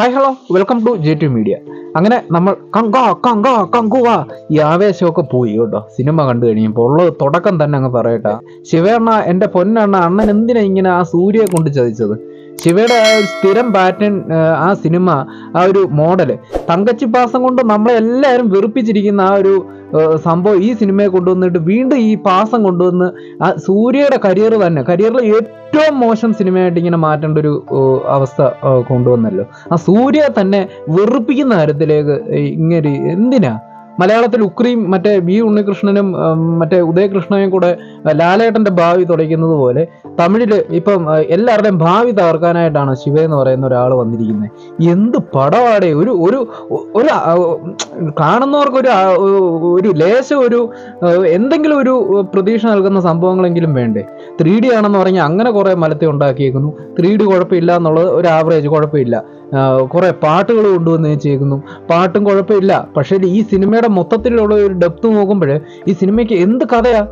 Hi hello welcome to J two media അങ്ങനെ നമ്മൾ കങ്കാ കങ്കാ കങ്കുവ. ഈ ആവേശമൊക്കെ പോയി കേട്ടോ. സിനിമ കണ്ടു കഴിയുമ്പോൾ ഉള്ളത് തുടക്കം തന്നെ അങ്ങ് പറയട്ടെ. ശിവേണ്ണ എന്റെ പൊന്നണ്ണ അണ്ണൻ എന്തിനാ ഇങ്ങനെ ആ സൂര്യയെ കൊണ്ട് ചതിച്ചത്? ശിവയുടെ ആ ഒരു സ്ഥിരം പാറ്റേൺ ആ സിനിമ ആ ഒരു മോഡൽ തങ്കച്ചി പാസം കൊണ്ട് നമ്മളെ എല്ലാവരും വെറുപ്പിച്ചിരിക്കുന്ന ആ ഒരു സംഭവം ഈ സിനിമയെ കൊണ്ടുവന്നിട്ട് വീണ്ടും ഈ പാസം കൊണ്ടുവന്ന് ആ സൂര്യയുടെ കരിയർ തന്നെ കരിയറിൽ ഏറ്റവും മോശം സിനിമയായിട്ട് ഇങ്ങനെ മാറ്റേണ്ട ഒരു അവസ്ഥ കൊണ്ടുവന്നല്ലോ. ആ സൂര്യ തന്നെ വെറുപ്പിക്കുന്ന കാര്യത്തിലേക്ക് ഇങ്ങനെ എന്തിനാ? മലയാളത്തിൽ ഉക്രിയും മറ്റേ വി ഉണ്ണികൃഷ്ണനും മറ്റേ ഉദയകൃഷ്ണനും കൂടെ ലാലേട്ടന്റെ ഭാവി തുടയ്ക്കുന്നത് പോലെ തമിഴിൽ ഇപ്പം എല്ലാവരുടെയും ഭാവി തകർക്കാനായിട്ടാണ് ശിവ എന്ന് പറയുന്ന ഒരാൾ വന്നിരിക്കുന്നത്. എന്ത് പടവാടേ ഒരു ഒരു ഒരു കാണുന്നവർക്ക് ഒരു ഒരു ലേശം ഒരു എന്തെങ്കിലും ഒരു പ്രതീക്ഷ നൽകുന്ന സംഭവങ്ങളെങ്കിലും വേണ്ടേ? ത്രീ ഡി ആണെന്ന് പറഞ്ഞാൽ അങ്ങനെ കുറെ മലത്തെ ഉണ്ടാക്കിയേക്കുന്നു. ത്രീ ഡി കുഴപ്പമില്ല എന്നുള്ളത് ഒരു ആവറേജ് കുഴപ്പമില്ല. കുറെ പാട്ടുകൾ കൊണ്ടുവന്ന് വെച്ചേക്കുന്നു. പാട്ടും കുഴപ്പമില്ല. പക്ഷേ ഈ സിനിമയുടെ മൊത്തത്തിലുള്ള ഒരു ഡെപ്ത് നോക്കുമ്പോൾ ഈ സിനിമയ്ക്ക് എന്ത് കഥയാ?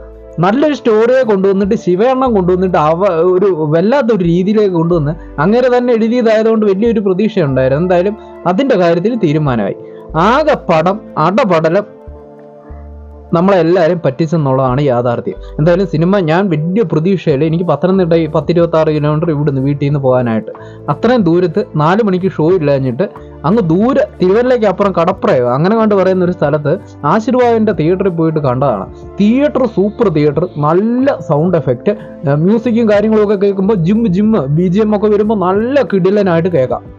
നല്ലൊരു സ്റ്റോറിയെ കൊണ്ടുവന്നിട്ട് ശിവയെണ്ണം കൊണ്ടുവന്നിട്ട് അവ ഒരു വല്ലാത്തൊരു രീതിയിലേക്ക് കൊണ്ടുവന്ന് അങ്ങനെ തന്നെ എഴുതിയതായതുകൊണ്ട് വലിയൊരു പ്രതീക്ഷ ഉണ്ടായിരുന്നു എന്തായാലും അതിന്റെ കാര്യത്തിൽ തീരുമാനമായി. ആകെ പടം അടപടലം നമ്മളെല്ലാവരും പറ്റിച്ചെന്നുള്ളതാണ് യാഥാർത്ഥ്യം. എന്തായാലും സിനിമ ഞാൻ വലിയ പ്രതീക്ഷയില്ല എനിക്ക് പത്തനംതിട്ട പത്തിരുപത്തി ആറ് കിലോമീറ്റർ ഇവിടുന്ന് വീട്ടിൽ നിന്ന് പോകാനായിട്ട്. അത്രയും ദൂരത്ത് നാല് മണിക്ക് ഷോ ഇല്ലാഞ്ഞിട്ട് അങ്ങ് ദൂരെ തിരുവല്ലയ്ക്ക് അപ്പുറം കടപ്രയോ അങ്ങനെ കണ്ട് പറയുന്ന ഒരു സ്ഥലത്ത് ആശീർവാദിന്റെ തിയേറ്ററിൽ പോയിട്ട് കണ്ടതാണ്. തിയേറ്റർ സൂപ്പർ തിയേറ്റർ നല്ല സൗണ്ട് എഫക്റ്റ് മ്യൂസിക്കും കാര്യങ്ങളും ഒക്കെ കേൾക്കുമ്പോൾ ജിം ജിം ബി ജി എം ഒക്കെ വരുമ്പോൾ നല്ല കിടിലനായിട്ട് കേൾക്കാം.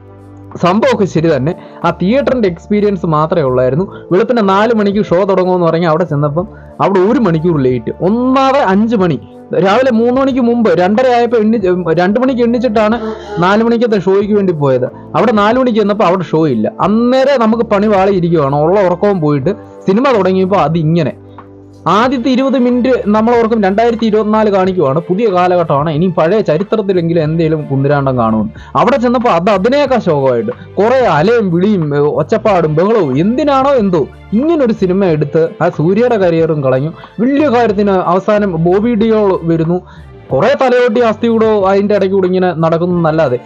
സംഭവമൊക്കെ ശരി തന്നെ. ആ തിയേറ്ററിന്റെ എക്സ്പീരിയൻസ് മാത്രമേ ഉള്ളായിരുന്നു. വെളുപ്പിന്റെ നാല് മണിക്ക് ഷോ തുടങ്ങുമെന്ന് പറഞ്ഞ് അവിടെ ചെന്നപ്പം അവിടെ ഒരു മണിക്കൂർ ലേറ്റ് ഒന്നാതെ അഞ്ച് മണി. രാവിലെ മൂന്ന് മണിക്ക് മുമ്പ് രണ്ടര ആയപ്പോൾ എണ്ണി രണ്ട് മണിക്ക് എണ്ണിച്ചിട്ടാണ് നാല് മണിക്കത്തെ ഷോയ്ക്ക് വേണ്ടി പോയത്. അവിടെ നാല് മണിക്ക് ചെന്നപ്പോൾ അവിടെ ഷോ ഇല്ല. അന്നേരം നമുക്ക് പണി വാളി ഇരിക്കുവാണ് ഉള്ള ഉറക്കവും പോയിട്ട് സിനിമ തുടങ്ങിയപ്പോൾ അത് ഇങ്ങനെ ആദ്യത്തെ ഇരുപത് മിനിറ്റ് നമ്മൾ ഓർക്കും രണ്ടായിരത്തി ഇരുപത്തിനാല് കാണിക്കുവാണ്. പുതിയ കാലഘട്ടമാണ്. ഇനി പഴയ ചരിത്രത്തിലെങ്കിലും എന്തെങ്കിലും കുന്തിരാണ്ടം കാണുമെന്ന് അവിടെ ചെന്നപ്പോൾ അത് അതിനേക്കാൾ ശോകമായിട്ട്. കുറെ അലയും വിളിയും ഒച്ചപ്പാടും ബഹളവും എന്തിനാണോ എന്തോ ഇങ്ങനൊരു സിനിമ എടുത്ത് ആ സൂര്യയുടെ കരിയറും കളഞ്ഞു. വലിയ കാര്യത്തിന് അവസാനം ബോബി ഡിയോൾ വരുന്നു. കുറെ തലയോട്ടി അസ്ഥി കൂടോ അതിന്റെ ഇടയ്ക്ക് ഇങ്ങനെ നടക്കുന്നതല്ലാതെ.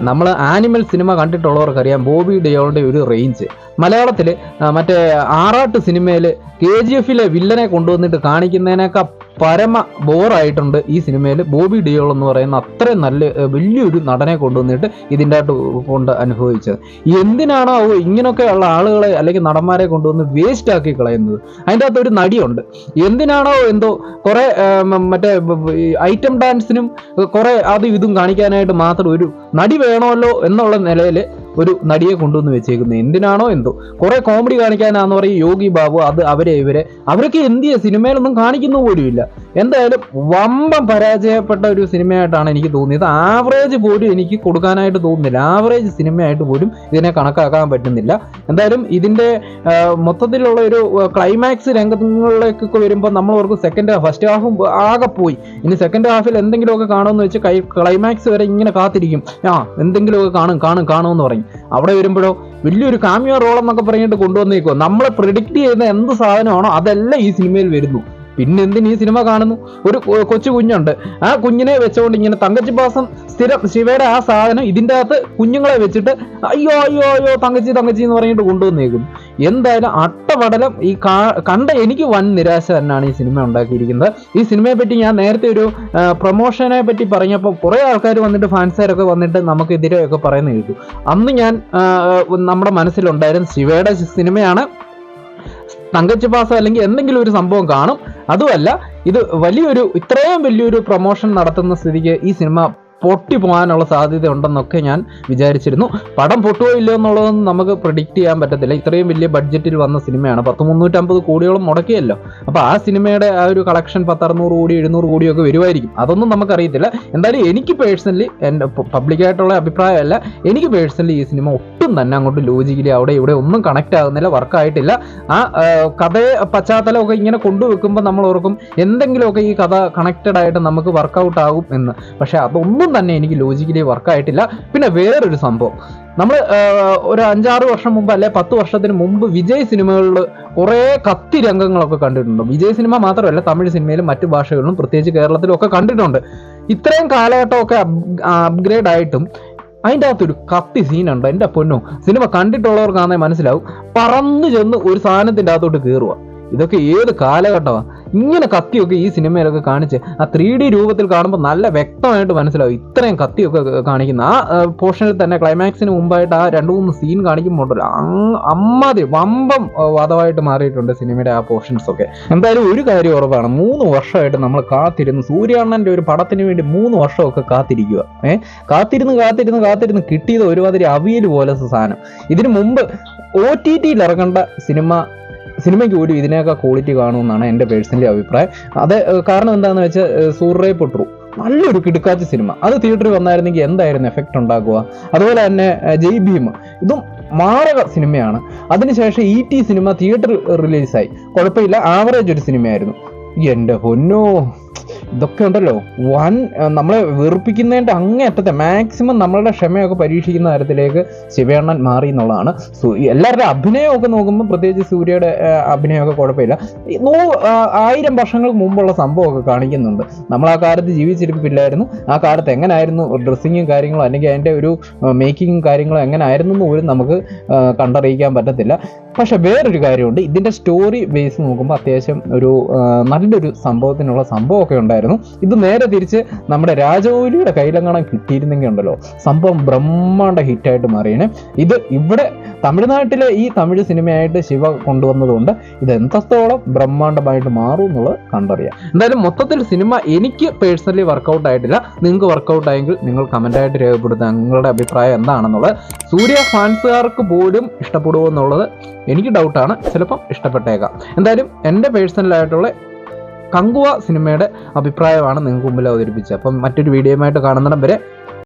നമ്മൾ ആനിമൽ സിനിമ കണ്ടിട്ടുള്ളവർക്കറിയാം ബോബി ഡിയോളുടെ ഒരു റേഞ്ച് മലയാളത്തിൽ മറ്റേ ആറാട്ട് സിനിമയിൽ കെ ജി എഫിലെ വില്ലനെ കൊണ്ടുവന്നിട്ട് കാണിക്കുന്നതിനേക്കാൾ പരമ ബോറായിട്ടുണ്ട് ഈ സിനിമയിൽ. ബോബി ഡിയോൾ എന്ന് പറയുന്ന അത്രയും നല്ല വലിയൊരു നടനെ കൊണ്ടുവന്നിട്ട് ഇതിന്റെ കൊണ്ട് അനുഭവിച്ചത്. എന്തിനാണോ ഇങ്ങനെയൊക്കെ ഉള്ള ആളുകളെ അല്ലെങ്കിൽ നടന്മാരെ കൊണ്ടുവന്ന് വേസ്റ്റ് ആക്കി കളയുന്നത്? അതിന്റെ അകത്ത് ഒരു നടിയുണ്ട്. എന്തിനാണോ എന്തോ കുറെ മറ്റേ ഐറ്റം ഡാൻസിനും കുറെ അതും ഇതും കാണിക്കാനായിട്ട് മാത്രം ഒരു നടി വേണമല്ലോ എന്നുള്ള നിലയിൽ ഒരു നടിയെ കൊണ്ടുവന്ന് വെച്ചേക്കുന്നത്. എന്തിനാണോ എന്തോ. കുറെ കോമഡി കാണിക്കാനാന്ന് പറയും യോഗി ബാബു. അത് അവരെ ഇവരെ. അവരൊക്കെ എന്ത് ചെയ്യുക സിനിമയിലൊന്നും കാണിക്കുന്ന പോലുമില്ല എന്തായാലും വമ്പം പരാജയപ്പെട്ട ഒരു സിനിമയായിട്ടാണ് എനിക്ക് തോന്നിയത്. ആവറേജ് പോലും എനിക്ക് കൊടുക്കാനായിട്ട് തോന്നുന്നില്ല. ആവറേജ് സിനിമയായിട്ട് പോലും ഇതിനെ കണക്കാക്കാൻ പറ്റുന്നില്ല. എന്തായാലും ഇതിന്റെ മൊത്തത്തിലുള്ള ഒരു ക്ലൈമാക്സ് രംഗങ്ങളിലേക്കൊക്കെ വരുമ്പോൾ നമ്മൾ ഓർക്കും സെക്കൻഡ് ഹാഫ് ഫസ്റ്റ് ഹാഫും ആകെ പോയി. ഇനി സെക്കൻഡ് ഹാഫിൽ എന്തെങ്കിലുമൊക്കെ കാണുമെന്ന് വെച്ച് ക്ലൈമാക്സ് വരെ ഇങ്ങനെ കാത്തിരിക്കും. ആ എന്തെങ്കിലുമൊക്കെ കാണും കാണും കാണുമെന്ന് പറയും. അവിടെ വരുമ്പോഴോ വലിയൊരു കാമിയോ റോൾ എന്നൊക്കെ പറഞ്ഞിട്ട് കൊണ്ടുവന്നേക്കോ നമ്മളെ പ്രിഡിക്റ്റ് ചെയ്യുന്ന എന്ത് സാധനമാണോ അതെല്ലാം ഈ സിനിമയിൽ വരുന്നു. പിന്നെ എന്തിന് ഈ സിനിമ കാണുന്നു? ഒരു കൊച്ചു കുഞ്ഞുണ്ട്. ആ കുഞ്ഞിനെ വെച്ചുകൊണ്ട് ഇങ്ങനെ തങ്കച്ചി പാസം സ്ഥിരം ശിവയുടെ ആ സാധനം ഇതിന്റെ അകത്ത് കുഞ്ഞുങ്ങളെ വെച്ചിട്ട് അയ്യോ അയ്യോ അയ്യോ തങ്കച്ചി തങ്കച്ചി എന്ന് പറഞ്ഞിട്ട് കൊണ്ടുവന്നേക്കും എന്തായാലും അട്ടപടലം ഈ കണ്ട എനിക്ക് വൻ നിരാശ തന്നെയാണ് ഈ സിനിമ ഉണ്ടാക്കിയിരിക്കുന്നത്. ഈ സിനിമയെ പറ്റി ഞാൻ നേരത്തെ ഒരു പ്രൊമോഷനെ പറ്റി പറഞ്ഞപ്പോൾ കുറേ ആൾക്കാർ വന്നിട്ട് ഫാൻസുകാരൊക്കെ വന്നിട്ട് നമുക്കെതിരെയൊക്കെ പറയുന്ന കേട്ടു. അന്ന് ഞാൻ നമ്മുടെ മനസ്സിലുണ്ടായിരുന്ന ശിവയുടെ സിനിമയാണ് തങ്കച്ചി പാസ അല്ലെങ്കിൽ എന്തെങ്കിലും ഒരു സംഭവം കാണും. അതുമല്ല ഇത് വലിയൊരു ഇത്രയും വലിയൊരു പ്രൊമോഷൻ നടത്തുന്ന സ്ഥിതിക്ക് ഈ സിനിമ പൊട്ടി പോകാനുള്ള സാധ്യത ഉണ്ടെന്നൊക്കെ ഞാൻ വിചാരിച്ചിരുന്നു. പടം പൊട്ടുകയോ ഇല്ലയോ എന്നുള്ളതൊന്നും നമുക്ക് പ്രിഡിക്റ്റ് ചെയ്യാൻ പറ്റത്തില്ല. ഇത്രയും വലിയ ബഡ്ജറ്റിൽ വന്ന സിനിമയാണ്. പത്ത് മുന്നൂറ്റമ്പത് കോടിയോളം മുടക്കിയല്ലോ. അപ്പോൾ ആ സിനിമയുടെ ആ ഒരു കളക്ഷൻ പത്തറുന്നൂറ് കോടി എഴുന്നൂറ് കോടിയൊക്കെ വരുമായിരിക്കും. അതൊന്നും നമുക്കറിയത്തില്ല. എന്തായാലും എനിക്ക് പേഴ്സണലി എന്റെ പബ്ലിക്കായിട്ടുള്ള അഭിപ്രായമല്ല. എനിക്ക് പേഴ്സണലി ഈ സിനിമ ഒട്ടും തന്നെ അങ്ങോട്ട് ലോജിക്കലി അവിടെ ഇവിടെ ഒന്നും കണക്ട് ആകുന്നില്ല വർക്കായിട്ടില്ല ആ, കഥയെ പശ്ചാത്തലമൊക്കെ ഇങ്ങനെ കൊണ്ടുവെക്കുമ്പോൾ നമ്മൾ ഓർക്കും എന്തെങ്കിലുമൊക്കെ ഈ കഥ കണക്റ്റഡ് ആയിട്ട് നമുക്ക് വർക്കൗട്ട് ആകും എന്ന്. പക്ഷെ അതൊന്നും തന്നെ എനിക്ക് ലോജിക്കലി വർക്കായിട്ടില്ല പിന്നെ വേറൊരു സംഭവം. നമ്മൾ ഒരു അഞ്ചാറ് വർഷം മുമ്പ് അല്ലെ പത്ത് വർഷത്തിന് മുമ്പ് വിജയ് സിനിമകളിൽ കുറേ കത്തി രംഗങ്ങളൊക്കെ കണ്ടിട്ടുണ്ട്. വിജയ് സിനിമ മാത്രമല്ല തമിഴ് സിനിമയിലും മറ്റു ഭാഷകളിലും പ്രത്യേകിച്ച് കേരളത്തിലും ഒക്കെ കണ്ടിട്ടുണ്ട്. ഇത്രയും കാലഘട്ടമൊക്കെ അപ്ഗ്രേഡ് ആയിട്ടും അതിന്റെ അകത്തൊരു കത്തി സീനുണ്ട് എന്റെ പൊന്നോ. സിനിമ കണ്ടിട്ടുള്ളവർക്കാണെ മനസ്സിലാവും. പറന്നു ചെന്ന് ഒരു സാധനത്തിന്റെ അകത്തോട്ട് കയറുക ഇതൊക്കെ ഏത് കാലഘട്ടമാണ് ഇങ്ങനെ കത്തിയൊക്കെ ഈ സിനിമയിലൊക്കെ കാണിച്ച് ആ ത്രീ ഡി രൂപത്തിൽ കാണുമ്പോൾ നല്ല വ്യക്തമായിട്ട് മനസ്സിലാവും. ഇത്രയും കത്തിയൊക്കെ കാണിക്കുന്ന. ആ പോർഷനിൽ തന്നെ ക്ലൈമാക്സിന് മുമ്പായിട്ട് ആ രണ്ട് മൂന്ന് സീൻ കാണിക്കുമ്പോണ്ടല്ലോ അമ്മാതി വമ്പം വധമായിട്ട് മാറിയിട്ടുണ്ട് സിനിമയുടെ ആ പോർഷൻസ് ഒക്കെ. എന്തായാലും ഒരു കാര്യം ഉറപ്പാണ്. മൂന്ന് വർഷമായിട്ട് നമ്മൾ കാത്തിരുന്ന് സൂര്യാണ്ണന്റെ ഒരു പടത്തിന് വേണ്ടി മൂന്ന് വർഷമൊക്കെ കാത്തിരിക്കുക ഏഹ് കാത്തിരുന്ന് കാത്തിരുന്ന് കാത്തിരുന്ന് കിട്ടിയത് ഒരുമാതിരി അവിയൽ പോലെ സാധനം. ഇതിനു മുമ്പ് ഒ ടി ടിയിൽ ഇറങ്ങേണ്ട സിനിമ സിനിമയ്ക്ക് ഒരു ഇതിനേക്കാൾ ക്വാളിറ്റി കാണുമെന്നാണ് എന്റെ പേഴ്സണലി അഭിപ്രായം. അത് കാരണം എന്താണെന്ന് വെച്ചാൽ സൂറേ പൊട്ടു. നല്ലൊരു കിടുക്കാച്ച സിനിമ. അത് തിയേറ്ററിൽ വന്നായിരുന്നെങ്കിൽ എന്തായിരുന്നു എഫക്റ്റ് ഉണ്ടാക്കുക അതുപോലെ തന്നെ ജയ് ഭീമ. ഇതും മാരക സിനിമയാണ്. അതിനുശേഷം ഇ ടി സിനിമ തിയേറ്ററിൽ റിലീസായി കുഴപ്പമില്ല ആവറേജ് ഒരു സിനിമയായിരുന്നു. എന്റെ പൊന്നോ! ഇതൊക്കെ ഉണ്ടല്ലോ. വൻ നമ്മളെ വെറുപ്പിക്കുന്നതിന്റെ അങ്ങേയറ്റത്തെ മാക്സിമം നമ്മളുടെ ക്ഷമയൊക്കെ പരീക്ഷിക്കുന്ന തരത്തിലേക്ക് ശിവയണ്ണൻ മാറി എന്നുള്ളതാണ്. എല്ലാവരുടെ അഭിനയമൊക്കെ നോക്കുമ്പോൾ പ്രത്യേകിച്ച് സൂര്യയുടെ അഭിനയമൊക്കെ കുഴപ്പമില്ല. നൂ ആയിരം വർഷങ്ങൾക്ക് മുമ്പുള്ള സംഭവമൊക്കെ കാണിക്കുന്നുണ്ട്. നമ്മൾ ആ കാലത്ത് ജീവിച്ചിരിപ്പില്ലായിരുന്നു. ആ കാലത്ത് എങ്ങനായിരുന്നു ഡ്രസ്സിങ്ങും കാര്യങ്ങളും അല്ലെങ്കിൽ അതിന്റെ ഒരു മേക്കിങ്ങും കാര്യങ്ങളും എങ്ങനായിരുന്നു എന്ന് പോലും നമുക്ക് കണ്ടറിയിക്കാൻ പറ്റത്തില്ല. പക്ഷെ വേറൊരു കാര്യമുണ്ട്. ഇതിന്റെ സ്റ്റോറി ബേസ് നോക്കുമ്പോൾ അത്യാവശ്യം ഒരു നല്ലൊരു സംഭവത്തിനുള്ള സംഭവമൊക്കെ ഉണ്ടായിരുന്നു. ഇത് നേരെ തിരിച്ച് നമ്മുടെ രാജമൗലിയുടെ കയ്യിലെങ്ങാണം കിട്ടിയിരുന്നെങ്കിൽ ഉണ്ടല്ലോ. സംഭവം ബ്രഹ്മാണ്ട ഹിറ്റായിട്ട് മാറിയേനെ. ഇത് ഇവിടെ തമിഴ്നാട്ടിലെ ഈ തമിഴ് സിനിമയായിട്ട് ശിവ കൊണ്ടുവന്നതുകൊണ്ട് ഇത് എന്തത്തോളം ബ്രഹ്മാണ്ഡമായിട്ട് മാറും എന്നുള്ളത് കണ്ടറിയാം. എന്തായാലും മൊത്തത്തിൽ സിനിമ എനിക്ക് പേഴ്സണലി വർക്കൗട്ട് ആയിട്ടില്ല. നിങ്ങൾക്ക് വർക്കൗട്ട് ആയെങ്കിൽ നിങ്ങൾ കമന്റായിട്ട് രേഖപ്പെടുത്തുക. നിങ്ങളുടെ അഭിപ്രായം എന്താണെന്നുള്ളത് സൂര്യ ഫാൻസുകാർക്ക് പോലും ഇഷ്ടപ്പെടുമോ എന്നുള്ളത് എനിക്ക് ഡൗട്ടാണ് ചിലപ്പം ഇഷ്ടപ്പെട്ടേക്കാം. എന്തായാലും എന്റെ പേഴ്സണലായിട്ടുള്ള കങ്കുവ സിനിമയുടെ അഭിപ്രായമാണ് നിങ്ങൾക്ക് മുമ്പിൽ അവതരിപ്പിച്ചത്. അപ്പം മറ്റൊരു വീഡിയോയുമായിട്ട് കാണുന്നിടം വരെ